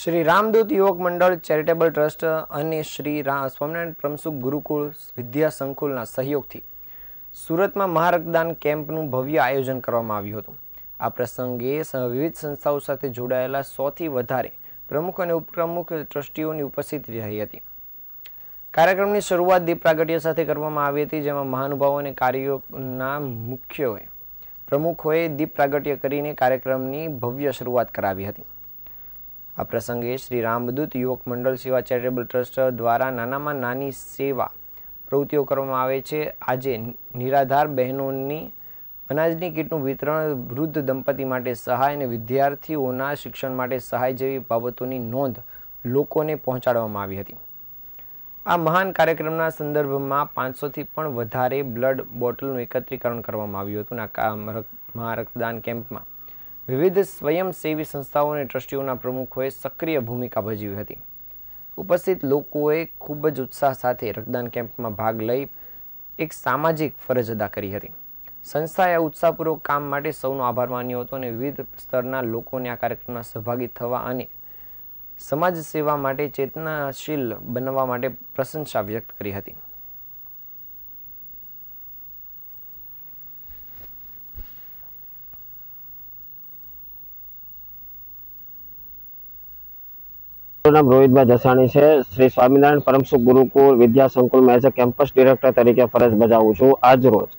શ્રી રામદૂત યુવક મંડળ charitable trust અને શ્રી સ્વામિનારાયણ પ્રમસુખ ગુરુકુળ વિદ્યા સંકુલના સહયોગથી સુરતમાં મહારક્તદાન કેમ્પનું ભવ્ય આયોજન કરવામાં આવ્યું હતું. આ પ્રસંગે વિવિધ સંસ્થાઓ સાથે જોડાયેલા સોથી વધારે પ્રમુખ અને ઉપપ્રમુખ ટ્રસ્ટીઓની ઉપસ્થિતિ રહી હતી. કાર્યક્રમની શરૂઆત દીપ પ્રાગટ્ય સાથે કરવામાં આવી હતી, જેમાં મહાનુભાવો અને કાર્યોના મુખ્યોએ પ્રમુખોએ દીપ પ્રાગટ્ય કરીને કાર્યક્રમની ભવ્ય શરૂઆત કરાવી હતી. આ પ્રસંગે શ્રી રામદૂત યુવક મંડળ સેવા ચેરિટેબલ ટ્રસ્ટ દ્વારા નાનામાં નાની સેવા પ્રવૃત્તિઓ કરવામાં આવે છે. આજે નિરાધાર બહેનોની અનાજની કીટનું વિતરણ વૃદ્ધ દંપતી માટે સહાય અને વિદ્યાર્થીઓના શિક્ષણ માટે સહાય જેવી બાબતોની નોંધ લોકોને પહોંચાડવામાં આવી હતી. આ મહાન કાર્યક્રમના સંદર્ભમાં પાંચસોથી પણ વધારે બ્લડ બોટલનું એકત્રીકરણ કરવામાં આવ્યું હતું આ કામ રક્ત- મહારક્તદાન કેમ્પમાં વિવિધ સ્વયંસેવી સંસ્થાઓ અને ટ્રસ્ટીઓના પ્રમુખોએ સક્રિય ભૂમિકા ભજવી હતી. ઉપસ્થિત લોકોએ ખૂબ જ ઉત્સાહ સાથે રક્તદાન કેમ્પમાં ભાગ લઈ એક સામાજિક ફરજ અદા કરી હતી. સંસ્થાએ આ ઉત્સાહપૂર્વક કામ માટે સૌનો આભાર માન્યો હતો અને વિવિધ સ્તરના લોકોને આ કાર્યક્રમમાં સહભાગી થવા અને સમાજ સેવા માટે ચેતનાશીલ બનવા માટે પ્રશંસા વ્યક્ત કરી હતી. નામ રોહિતભાઈ જસાણી છે. શ્રી સ્વામિનારાયણ પરમસુખ ગુરુકુળ વિદ્યા સંકુલમાં એઝ અ કેમ્પસ ડિરેક્ટર તરીકે ફરજ બજાવું છું. આજ રોજ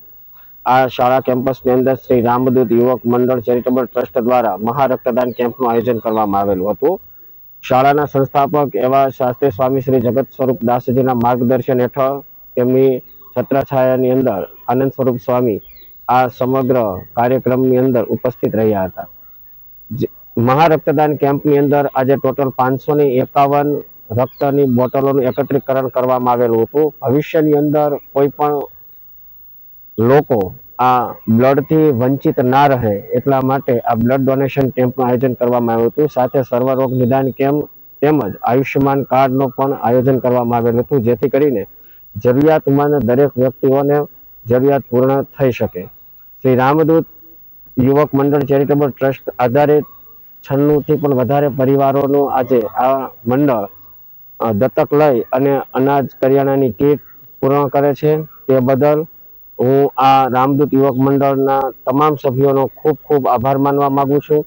આ શાળા કેમ્પસની અંદર શ્રી રામદૂત યુવક મંડળ ચેરિટેબલ ટ્રસ્ટ દ્વારા મહારક્તદાન કેમ્પનું આયોજન કરવામાં આવેલું હતું. શાળાના સંસ્થાપક એવા શાસ્ત્રી સ્વામી શ્રી જગત સ્વરૂપ દાસજીના માર્ગદર્શન હેઠળ તેમની છત્રછાયાની અંદર આનંદ સ્વરૂપ સ્વામી આ સમગ્ર કાર્યક્રમની અંદર ઉપસ્થિત રહ્યા હતા. મહારક્તદાન કેમ્પની અંદર આજે ટોટલ પાંચસો ને એકાવન રક્તની બોટલોનું એકત્રીકરણ કરવામાં આવેલું હતું. ભવિષ્યની અંદર કોઈ પણ લોકો આ બ્લડથી વંચિત ના રહે એટલા માટે આ બ્લડ ડોનેશન કેમ્પનું આયોજન કરવામાં આવ્યું હતું. સાથે સર્વરોગ નિદાન કેમ્પ તેમજ આયુષ્યમાન કાર્ડનું પણ આયોજન કરવામાં આવેલું હતું, જેથી કરીને જરૂરિયાતમંદ દરેક વ્યક્તિઓને જરૂરિયાત પૂર્ણ થઈ શકે. શ્રી રામદૂત યુવક મંડળ ચેરિટેબલ ટ્રસ્ટ આધારિત છન્નું થી પણ વધારે પરિવારોનું આજે આ મંડળ દત્તક લઈ અને અનાજ કરિયાણાની કીટ પૂર્ણ કરે છે. તે બદલ હું આ રામદૂત યુવક મંડળના તમામ સભ્યોનો ખૂબ ખૂબ આભાર માનવા માંગુ છું.